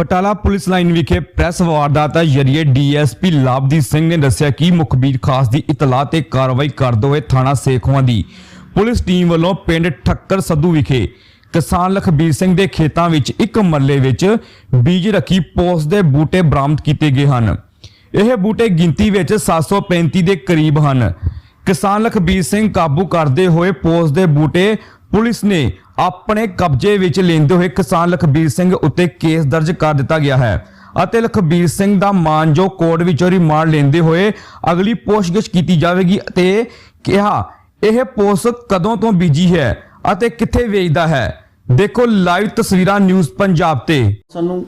Batala police line ਵਿਖੇ press ਵਾਰਦਾਤ ਜਰੀਏ ਡੀਐਸਪੀ ਲਾਭਦੀਪ ਸਿੰਘ ਨੇ ਦੱਸਿਆ ਕਿ ਮੁਖਬੀਰ ਖਾਸ ਦੀ ਇਤਲਾਹ ਤੇ ਕਾਰਵਾਈ ਕਰਦੇ ਹੋਏ ਥਾਣਾ ਸੇਖਵਾਂ ਦੀ ਪੁਲਿਸ ਟੀਮ ਵੱਲੋਂ ਪਿੰਡ ਠੱਕਰ ਸੱਧੂ ਵਿਖੇ ਕਿਸਾਨ ਲਖਬੀਰ ਸਿੰਘ ਦੇ ਖੇਤਾਂ ਵਿੱਚ ਇੱਕ ਮੱਲੇ ਵਿੱਚ ਬੀਜ ਰੱਖੀ ਪੋਸ ਦੇ ਬੂਟੇ ਬਰਾਮਦ ਕੀਤੇ ਗਏ ਹਨ। ਇਹ ਬੂਟੇ ਗਿਣਤੀ ਵਿੱਚ 735 ਦੇ ਕਰੀਬ ਹਨ। ਕਿਸਾਨ ਲਖਬੀਰ ਸਿੰਘ ਕਾਬੂ ਕਰਦੇ ਹੋਏ ਪੋਸ ਦੇ ਬੂਟੇ ਪੁਲਿਸ ਨੇ ਆਪਣੇ ਕਬਜ਼ੇ ਵਿੱਚ ਲੈਂਦੇ ਹੋਏ ਕਿਸਾਨ ਲਖਬੀਰ ਸਿੰਘ ਉੱਤੇ ਕੇਸ ਦਰਜ ਕਰ ਦਿੱਤਾ ਗਿਆ ਹੈ ਅਤੇ ਲਖਬੀਰ ਸਿੰਘ ਦਾ ਮਾਨਯੋਗ ਕੋਰਟ ਵਿੱਚੋਂ ਰਿਮਾਂਡ ਲੈਂਦੇ ਹੋਏ ਅਗਲੀ ਪੁੱਛਗਿੱਛ ਕੀਤੀ ਜਾਵੇਗੀ ਅਤੇ ਕਿਹਾ, ਇਹ ਪੋਸਟ ਕਦੋਂ ਤੋਂ ਬੀਜੀ ਹੈ ਅਤੇ ਕਿੱਥੇ ਵੇਚਦਾ ਹੈ? ਦੇਖੋ ਲਾਈਵ ਤਸਵੀਰਾਂ ਨਿਊਜ਼ ਪੰਜਾਬ ਤੇ। ਸਾਨੂੰ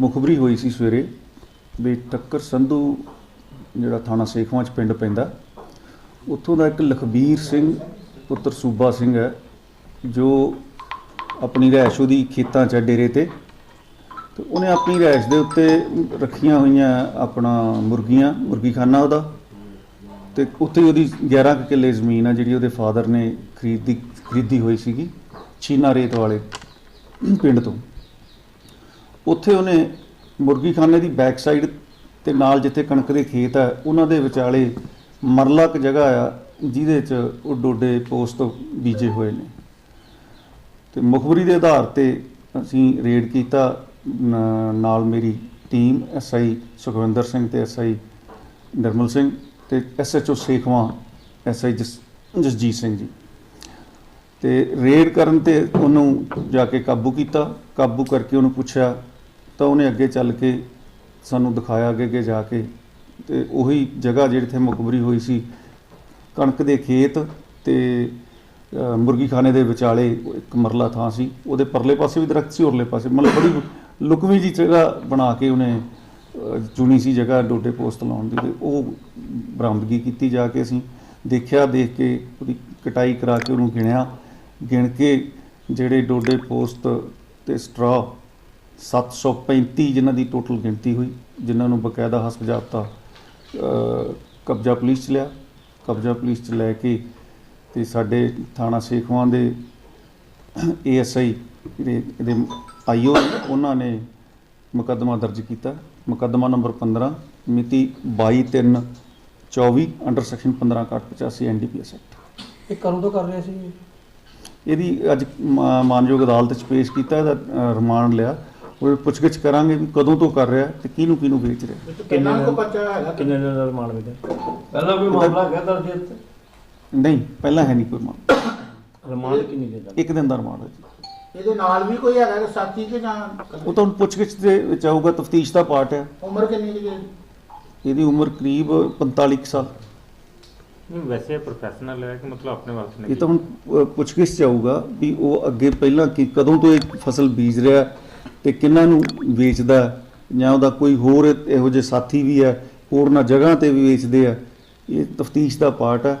ਮੁਖਬਰੀ ਹੋਈ ਸੀ ਸਵੇਰੇ ਵੀ ਟੱਕਰ ਸੰਧੂ ਜਿਹੜਾ ਥਾਣਾ ਸੇਖਵਾਂ ਚ ਪਿੰਡ ਪੈਂਦਾ, ਉੱਥੋਂ ਦਾ ਇੱਕ ਲਖਬੀਰ ਸਿੰਘ ਪੁੱਤਰ ਸੂਬਾ ਸਿੰਘ ਹੈ। ਜੋ ਆਪਣੀ ਰਿਹਾਇਸ਼ ਉਹਦੀ ਖੇਤਾਂ 'ਚ ਹੈ ਡੇਰੇ ਤੇ ਤੇ ਉਹਨੇ ਆਪਣੀ ਰਿਹਾਇਸ਼ ਦੇ ਉੱਤੇ ਰੱਖੀਆਂ ਹੋਈਆਂ ਆਪਣਾ ਮੁਰਗੀਆਂ ਮੁਰਗੀਖਾਨਾ ਉਹਦਾ, ਤੇ ਉੱਥੇ ਉਹਦੀ 11 ਕੁ ਕਿੱਲੇ ਜ਼ਮੀਨ ਆ ਜਿਹੜੀ ਉਹਦੇ ਫਾਦਰ ਨੇ ਖਰੀਦੀ ਖਰੀਦੀ ਹੋਈ ਸੀਗੀ ਚੀਨਾ ਰੇਤ ਵਾਲੇ ਪਿੰਡ ਤੋਂ। ਉੱਥੇ ਉਹਨੇ ਮੁਰਗੀਖਾਨੇ ਦੀ ਬੈਕ ਸਾਈਡ ਤੇ ਨਾਲ ਜਿੱਥੇ ਕਣਕ ਦੇ ਖੇਤ ਆ, ਉਹਨਾਂ ਦੇ ਵਿਚਾਲੇ ਮਰਲਾ ਕੁ ਜਗ੍ਹਾ ਆ, ਜਿਹਦੇ 'ਚ ਉਹ ਡੋਡੇ ਪੋਸਟ ਬੀਜੇ ਹੋਏ ਨੇ। ਤੇ ਮੁਖਬਰੀ ਦੇ ਆਧਾਰ ਤੇ ਅਸੀਂ ਰੇਡ ਕੀਤਾ ਨਾਲ ਮੇਰੀ ਟੀਮ ਐਸਆਈ ਸੁਖਵਿੰਦਰ ਸਿੰਘ ਤੇ ਐਸਆਈ ਨਿਰਮਲ ਸਿੰਘ ਤੇ ਐਸਐਚਓ ਸੇਖਵਾਂ ਐਸਆਈ ਜਸਜੀਤ ਸਿੰਘ ਜੀ। ਤੇ ਰੇਡ ਕਰਨ ਤੇ ਉਹਨੂੰ ਜਾ ਕੇ ਕਾਬੂ ਕੀਤਾ, ਕਾਬੂ ਕਰਕੇ ਉਹਨੂੰ ਪੁੱਛਿਆ, ਤਾਂ ਉਹਨੇ ਅੱਗੇ ਚੱਲ ਕੇ ਸਾਨੂੰ ਦਿਖਾਇਆ ਅੱਗੇ ਅੱਗੇ ਜਾ ਕੇ, ਤੇ ਉਹੀ ਜਗ੍ਹਾ ਜਿਹੜੀ ਤੇ ਮੁਖਬਰੀ ਹੋਈ ਸੀ, ਕਣਕ ਦੇ ਖੇਤ ਤੇ ਮੁਰਗੀਖਾਨੇ ਦੇ ਵਿਚਾਲੇ ਇੱਕ ਮਰਲਾ ਥਾਂ ਸੀ, ਉਹਦੇ ਪਰਲੇ ਪਾਸੇ ਵੀ ਦਰਖਤ ਸੀ, ਉਰਲੇ ਪਾਸੇ। ਮਤਲਬ ਬੜੀ ਲੁਕਵੀਂ ਜੀ ਜਗ੍ਹਾ ਬਣਾ ਕੇ ਉਹਨੇ ਚੁਣੀ ਸੀ ਜਗ੍ਹਾ ਡੋਡੇ ਪੋਸਟ ਲਾਉਣ ਦੀ ਤੇ ਉਹ ਬਰਾਮਦਗੀ ਕੀਤੀ ਜਾ ਕੇ ਅਸੀਂ ਦੇਖਿਆ, ਦੇਖ ਕੇ ਉਹਦੀ ਕਟਾਈ ਕਰਾ ਕੇ ਉਹਨੂੰ ਗਿਣਿਆ। ਗਿਣ ਕੇ ਜਿਹੜੇ ਡੋਡੇ ਪੋਸਟ ਤੇ ਸਟਰਾ 735 ਜਿਨ੍ਹਾਂ ਦੀ ਟੋਟਲ ਗਿਣਤੀ ਹੋਈ, ਜਿਨ੍ਹਾਂ ਨੂੰ ਬਕਾਇਦਾ ਹਸਪ ਕਬਜ਼ਾ ਪੁਲਿਸ ਚ ਲਿਆ। ਕਬਜ਼ਾ ਪੁਲਿਸ ਚ ਲੈ ਕੇ ਤੇ ਸਾਡੇ ਥਾਣਾ ਸੇਖਵਾਂ ਦੇ ਏਐਸਆਈ ਜਿਹੜੇ ਇਹਦੇ ਆਈਓ ਉਹਨਾਂ ਨੇ ਮੁਕੱਦਮਾ ਦਰਜ ਕੀਤਾ। ਮੁਕੱਦਮਾ ਨੰਬਰ 15 ਮਿਤੀ 22/3/24 ਅੰਡਰ ਸੈਕਸ਼ਨ 15/85 ਐਨਡੀਪੀਐਸ ਐਕਟ। ਇਹ ਕਦੋਂ ਤੋਂ ਕਰ ਰਹੇ ਸੀ? ਇਹਦੀ ਅੱਜ ਮਾ- ਮਾਨਯੋਗ ਅਦਾਲਤ 'ਚ ਪੇਸ਼ ਕੀਤਾ ਇਹਦਾ ਰਿਮਾਂਡ ਲਿਆ। ਉਹ ਪੁੱਛਗਿੱਛ ਕਰਾਂਗੇ ਵੀ ਕਦੋਂ ਤੋਂ ਕਰ ਰਿਹਾ ਤੇ ਕਿਹਨੂੰ ਕਿਹਨੂੰ ਵੇਚ ਰਿਹਾ। ਕਿੰਨੇ ਕੋ ਬੱਚਾ ਹੈਗਾ ਕਿੰਨੇ ਦਿਨ ਦਾ ਰਿਮਾਂਡ ਮਿਲਿਆ ਪਹਿਲਾਂ ਕੋਈ ਮਾਮਲਾ ਹੈਗਾ ਦਰਜ ਇੱਥੇ? ਨਹੀਂ ਪਹਿਲਾਂ ਹੈ ਨਹੀਂ ਕੋਈ ਮਾਮਲਾ। ਰਿਮਾਂਡ ਕਿੰਨੀ ਦਿਨ ਦਾ ਇੱਕ ਦਿਨ ਦਾ ਰਿਮਾਂਡ ਹੈ ਜੀ। ਇਹਦੇ ਨਾਲ ਵੀ ਕੋਈ ਹੈਗਾ ਕਿ ਸਾਥੀ ਕਿ ਜਾਂ ਉਹ ਤਾਂ ਹੁਣ ਪੁੱਛਗਿੱਛ ਦੇ ਵਿੱਚ ਆਊਗਾ ਤਫਤੀਸ਼ ਦਾ ਪਾਰਟ ਹੈ। ਉਮਰ ਕਿੰਨੀ ਕੁ ਜੀ ਇਹਦੀ ਉਮਰ ਕਰੀਬ 45 ਕੁ ਸਾਲ। ਨਹੀਂ ਵੈਸੇ ਪ੍ਰੋਫੈਸ਼ਨਲ ਹੈ ਕਿ ਮਤਲਬ ਆਪਣੇ ਵਾਸਤੇ ਇਹ ਤਾਂ ਹੁਣ ਅ, ਪੁੱਛਗਿੱਛ ਚ ਆਊਗਾ ਵੀ ਉਹ ਅੱਗੇ ਪਹਿਲਾਂ ਕੀ ਕਦੋਂ ਤੋਂ ਇਹ ਫਸਲ ਬੀਜ ਰਿਹਾ ਤੇ ਕਿੰਨਾਂ ਨੂੰ ਵੇਚਦਾ ਜਾਂ ਉਹਦਾ ਕੋਈ ਹੋਰ ਇਹੋ ਜਿਹੇ ਸਾਥੀ ਵੀ ਹੈ ਹੋਰਨਾਂ ਜਗ੍ਹਾ ਤੇ ਵੀ ਵੇਚਦੇ ਆ। ਇਹ ਤਫਤੀਸ਼ ਦਾ ਪਾਰਟ ਹੈ।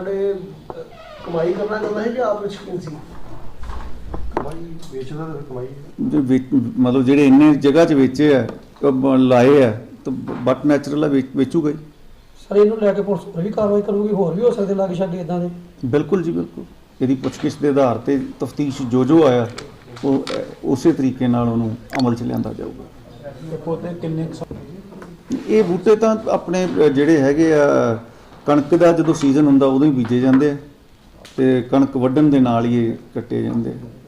ਰਿਕਾਰਡ ਕਮਾਈ ਕਰਨਾ ਚਾਹੁੰਦਾ ਹੈ ਕਿ ਆਪ ਵਿੱਚ ਸ਼ੌਕੀਨ ਸੀ? ਕਮਾਈ ਵੇਚਦਾ ਤਾਂ ਫਿਰ ਕਮਾਈ ਜੇ ਵੇਚ- ਮਤਲਬ ਜਿਹੜੇ ਇੰਨੇ ਜਗ੍ਹਾ 'ਚ ਵੇਚੇ ਆ ਅਹ ਲਾਏ ਆ ਤਾਂ ਬਟ ਨੈਚੁਰਲ ਆ ਵੇਚ- ਵੇਚੂਗਾ ਹੀ। ਸਰ ਇਹਨੂੰ ਲੈ ਕੇ ਪੁਲਿਸ ਹੋਰ ਵੀ ਕਾਰਵਾਈ ਕਰੂਗੀ ਹੋਰ ਵੀ ਹੋ ਸਕਦੇ ਲਾਗੇ ਛਾਗੇ ਇਦਾਂ ਦੇ? ਬਿਲਕੁਲ ਜੀ ਬਿਲਕੁਲ। ਇਹਦੀ ਪੁੱਛਗਿੱਛ ਦੇ ਆਧਾਰ ਤੇ ਤਫਤੀਸ਼ ਜੋ ਜੋ ਆਇਆ ਉਹ ਅਹ, ਉਸੇ ਤਰੀਕੇ ਨਾਲ ਉਹਨੂੰ ਅਮਲ 'ਚ ਲਿਆਂਦਾ ਜਾਊਗਾ। ਤੇ ਪੌਦੇ ਕਿੰਨੇ ਇਹ ਬੂਟੇ ਤਾਂ ਆਪਣੇ ਅਹ, ਜਿਹੜੇ ਹੈਗੇ ਆ ਕਣਕ ਦਾ ਜਦੋਂ ਸੀਜ਼ਨ ਹੁੰਦਾ ਉਦੋਂ ਹੀ ਬੀਜੇ ਜਾਂਦੇ ਆ ਤੇ ਕਣਕ ਵੱਢਣ ਦੇ ਨਾਲ ਹੀ ਇਹ ਕੱਟੇ ਜਾਂਦੇ ਆ।